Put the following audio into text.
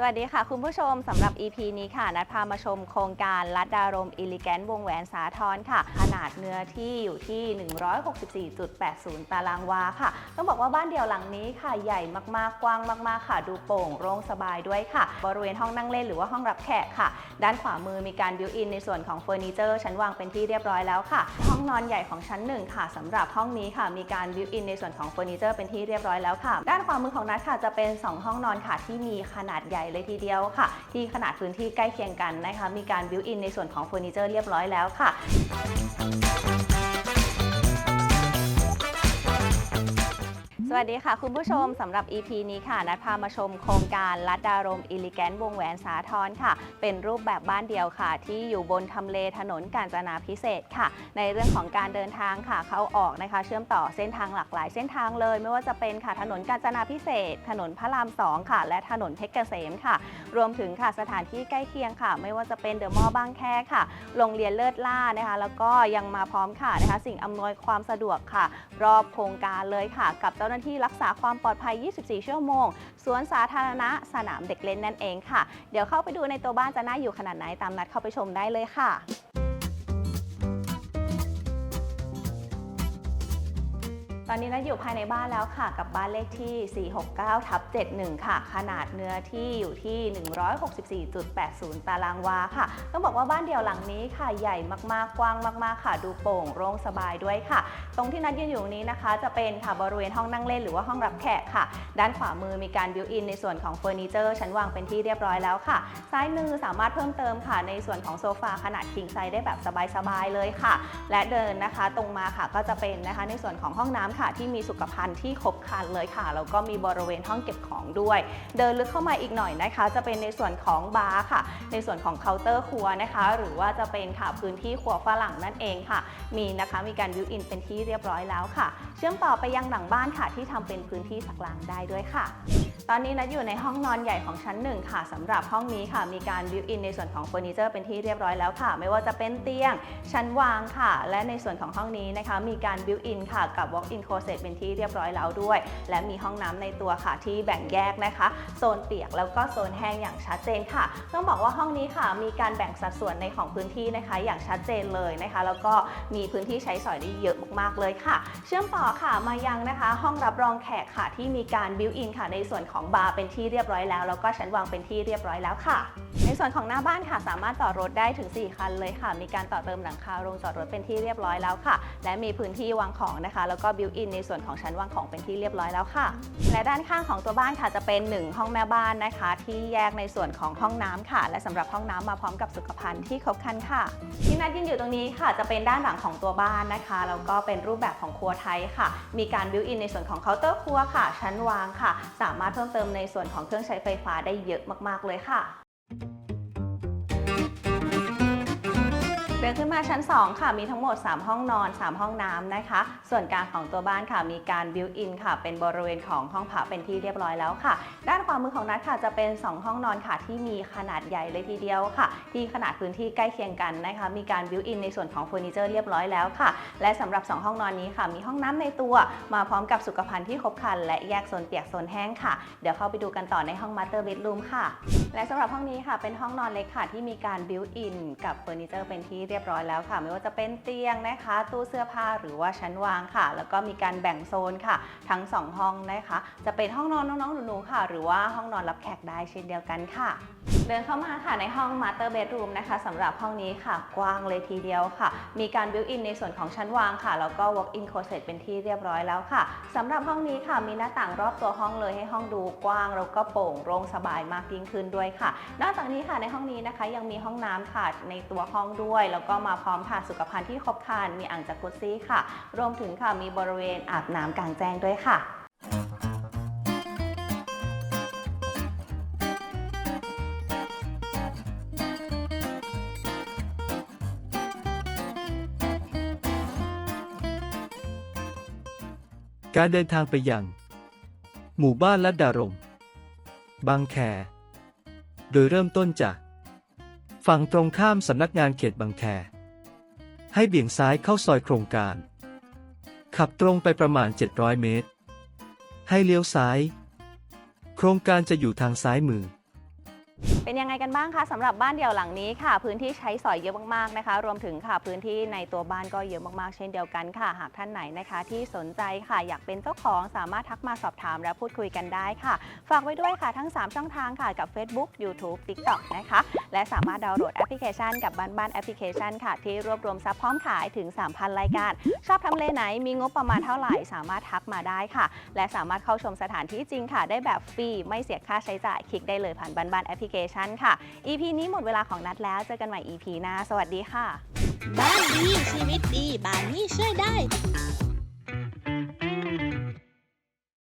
สวัสดีค่ะ คุณผู้ชมสำหรับ EP นี้ค่ะ นัดพามาชมโครงการลัดดารมอิลิแกนวงแหวนสาทรค่ะ ขนาดเนื้อที่อยู่ที่ 164.80 ตารางวาค่ะ ต้องบอกว่าบ้านเดี่ยวหลังนี้ค่ะ ใหญ่มากๆ กว้างมากๆ ค่ะ ดูโปร่งโล่งสบายด้วยค่ะ บริเวณห้องนั่งเล่นหรือว่าห้องรับแขกค่ะ ด้านขวามือมีการบิวอินในส่วนของเฟอร์นิเจอร์ชั้นวางเป็นที่เรียบร้อยแล้วค่ะ ห้องนอนใหญ่ของชั้นหนึ่งค่ะสำหรับห้องนี้ค่ะ มีการบิวอินในส่วนของเฟอร์นิเจอร์เป็นที่เรียบร้อยแล้วค่ะ ด้านขวามือของนัทค่ะจะเป็น 2 ห้องนอนค่ะที่มีขนาดใหญ่เลยทีเดียวค่ะ ที่ขนาดพื้นที่ใกล้เคียงกันนะคะ มีการบิวอินในส่วนของเฟอร์นิเจอร์เรียบร้อยแล้วค่ะ สวัสดีค่ะ คุณผู้ชมสำหรับ EP นี้ค่ะ นัดพามาชมโครงการลัดดารมอิลิแกนวงแหวนสาทรค่ะ เป็นรูปแบบบ้านเดียวค่ะ ที่อยู่บนทำเลถนนกาญจนาพิเศษค่ะ ในเรื่องของการเดินทางค่ะเข้าออกนะคะ เชื่อมต่อเส้นทางหลากหลายเส้นทางเลย ไม่ว่าจะเป็นค่ะถนนกาญจนาพิเศษ ถนนพระรามสองค่ะ และถนนเพชรเกษมค่ะ รวมถึงค่ะสถานที่ใกล้เคียงค่ะ ไม่ว่าจะเป็นเดอะมอลล์บางแคค่ะโรงเรียนเลิศล่านะคะ แล้วก็ยังมาพร้อมค่ะนะคะ สิ่งอำนวยความสะดวกค่ะ รอบโครงการเลยค่ะ กับเจ้าหน้าที่รักษาความปลอดภัย 24 ชั่วโมง สวนสาธารณะสนามเด็กเล่นนั่นเองค่ะ เดี๋ยวเข้าไปดูในตัวบ้านจะน่าอยู่ขนาดไหนตามนัดเข้าไปชมได้เลยค่ะ ตอนนี้นัดอยู่ภายในบ้านแล้วค่ะ กับบ้านเลขที่ 469 ทับ 71 ค่ะ ขนาดเนื้อที่อยู่ที่ 164.80 ตารางวาค่ะ ต้องบอกว่าบ้านเดี่ยวหลังนี้ค่ะ ใหญ่มากๆ กว้างมาก ๆ ค่ะ ดูโปร่งโล่งสบายด้วยค่ะ ตรงที่นัดยืนอยู่นี้นะคะ จะเป็นค่ะบริเวณห้องนั่งเล่นหรือว่าห้องรับแขกค่ะ ด้านขวามือมีการบิวอินในส่วนของเฟอร์นิเจอร์ชั้นวางเป็นที่เรียบร้อยแล้วค่ะ ซ้ายมือสามารถเพิ่มเติมค่ะ ในส่วนของโซฟาขนาดคิงไซส์ได้แบบสบายๆเลยค่ะ และเดินนะคะ ตรงมาค่ะก็จะเป็นนะคะในส่วนของห้องน้ำค่ะ ที่มีสุขภัณฑ์ที่ครบครันเลยค่ะแล้วก็มีบริเวณห้องเก็บของด้วย เดินลึกเข้ามาอีกหน่อยนะคะ จะเป็นในส่วนของบาร์ค่ะ ในส่วนของเคาน์เตอร์ครัวนะคะ หรือว่าจะเป็นค่ะพื้นที่ครัวฝรั่งนั่นเองค่ะ มีนะคะมีการวิวอินเป็นที่เรียบร้อยแล้วค่ะ เชื่อมต่อไปยังหลังบ้านค่ะ ที่ทำเป็นพื้นที่สักล้างได้ด้วยค่ะ ตอนนี้นัดอยู่ในห้องนอนใหญ่ของชั้นหนึ่งค่ะสำหรับห้องนี้ค่ะ มีการบิวอินในส่วนของเฟอร์นิเจอร์เป็นที่เรียบร้อยแล้วค่ะ ไม่ว่าจะเป็นเตียงชั้นวางค่ะ และในส่วนของห้องนี้นะคะ มีการบิวอินค่ะกับ Walk-in closet เป็นที่เรียบร้อยแล้วด้วย และมีห้องน้ำในตัวค่ะที่แบ่งแยกนะคะ โซนเปียกแล้วก็โซนแห้งอย่างชัดเจนค่ะ ต้องบอกว่าห้องนี้ค่ะ มีการแบ่งสัดส่วนในของพื้นที่นะคะ อย่างชัดเจนเลยนะคะ แล้วก็มีพื้นที่ใช้สอยได้เยอะมากๆเลยค่ะ เชื่อมต่อค่ะมายังนะคะ ห้องรับรองแขกค่ะที่มีการบิวอินค่ะในส่วนของสองบาร์เป็นที่เรียบร้อยแล้ว แล้วก็ชั้นวางเป็นที่เรียบร้อยแล้วค่ะ ในส่วนของหน้าบ้านค่ะสามารถต่อรถได้ถึง 4 คันเลยค่ะ มีการต่อเติมหลังคาโรงจอดรถเป็นที่เรียบร้อยแล้วค่ะ และมีพื้นที่วางของนะคะ แล้วก็บิวอินในส่วนของชั้นวางของเป็นที่เรียบร้อยแล้วค่ะ และด้านข้างของตัวบ้านค่ะจะเป็น 1 ห้องแม่บ้านนะคะ ที่แยกในส่วนของห้องน้ำค่ะ และสำหรับห้องน้ำมาพร้อมกับสุขภัณฑ์ที่ครบครันค่ะ ที่นัดยืนอยู่ตรงนี้ค่ะ จะเป็นด้านหลังของตัวบ้านนะคะแล้วก็เป็นรูปแบบของครัวไทยค่ะ มีการบิวอินในส่วนของเคาน์เตอร์ครัวค่ะ ชั้นวางค่ะ สามารถเพิ่มเติมในส่วนของเครื่องใช้ไฟฟ้าได้เยอะมาก ๆ เลยค่ะ เดินขึ้นมาชั้น 2 ค่ะมีทั้งหมด 3 ห้องนอน 3 ห้องน้ำนะคะ ส่วนกลางของตัวบ้านค่ะมีการบิวอินค่ะ เป็นบริเวณของห้องพักเป็นที่เรียบร้อยแล้วค่ะ ด้านขวามือของนัทค่ะจะเป็น 2 ห้องนอนค่ะที่มีขนาดใหญ่เลยทีเดียวค่ะ ที่ขนาดพื้นที่ใกล้เคียงกันนะคะ มีการบิวอินในส่วนของเฟอร์นิเจอร์เรียบร้อยแล้วค่ะ และสำหรับ 2 ห้องนอนนี้ค่ะ มีห้องน้ำในตัว มาพร้อมกับสุขภัณฑ์ที่ครบครัน และแยกโซนเปียกโซนแห้งค่ะ เดี๋ยวเข้าไปดูกันต่อในห้องมาสเตอร์เบดรูมค่ะ และสำหรับห้องนี้ค่ะ เป็นห้องนอนเล็กค่ะ ที่มีการบิวอินกับเฟอร์นิเจอร์เป็นที่เรียบร้อยแล้วค่ะ ไม่ว่าจะเป็นเตียงนะคะ ตู้เสื้อผ้าหรือว่าชั้นวางค่ะ แล้วก็มีการแบ่งโซนค่ะ ทั้ง 2 ห้องนะคะ จะเป็นห้องนอนน้องๆหนูๆค่ะ หรือว่าห้องนอนรับแขกได้เช่นเดียวกันค่ะเดินเข้ามาค่ะในห้อง Master Bedroom นะคะสำหรับห้องนี้ค่ะ กว้างเลยทีเดียวค่ะ มีการบิวอินในส่วนของชั้นวางค่ะ แล้วก็ Walk-in closet เป็นที่เรียบร้อยแล้วค่ะสำหรับห้องนี้ค่ะมีหน้าต่างรอบตัวห้องเลยให้ห้องดูกว้างแล้วก็โปร่งโล่งสบายมากยิ่งขึ้นด้วยค่ะ นอกจากนี้ค่ะในห้องนี้นะคะ ยังมีห้องน้ำค่ะในตัวห้องด้วย แล้วก็มาพร้อมค่ะสุขภัณฑ์ที่ครบครันมีอ่างจากุซซี่ค่ะ รวมถึงค่ะมีบริเวณอาบน้ำกลางแจ้งด้วยค่ะการเดินทางไปยัง หมู่บ้านลัดดารม บางแค โดยเริ่มต้นจากฝั่งตรงข้ามสำนักงานเขตบางแค ให้เบี่ยงซ้ายเข้าซอยโครงการ ขับตรงไปประมาณ 700 เมตร ให้เลี้ยวซ้าย โครงการจะอยู่ทางซ้ายมือ เป็นยังไงกันบ้างคะสำหรับบ้านเดี่ยวหลังนี้ค่ะ พื้นที่ใช้สอยเยอะมากๆนะคะ รวมถึงค่ะพื้นที่ในตัวบ้านก็เยอะมากๆ เช่นเดียวกันค่ะ หากท่านไหนนะคะ ที่สนใจค่ะอยากเป็นเจ้าของสามารถทักมาสอบถามและพูดคุยกันได้ค่ะ ฝากไว้ด้วยค่ะทั้ง 3 ช่องทางค่ะกับ Facebook YouTube TikTok นะคะ และสามารถดาวน์โหลดแอปพลิเคชันกับบ้านบ้านแอปพลิเคชันค่ะ ที่รวบรวมซับพร้อมขายถึง 3,000 รายการ ชอบทำเลไหนมีงบประมาณเท่าไหร่สามารถทักมาได้ค่ะ และสามารถเข้าชมสถานที่จริงค่ะ ได้แบบฟรีไม่เสียค่าใช้จ่ายคลิกได้เลยผ่านบ้านบ้านแอปพลิเคชันชันค่ะ EP นี้หมดเวลาของนัดแล้ว เจอกันใหม่ EP หน้า สวัสดีค่ะ บ้านดีชีวิตดีบ้านนี้ช่วยได้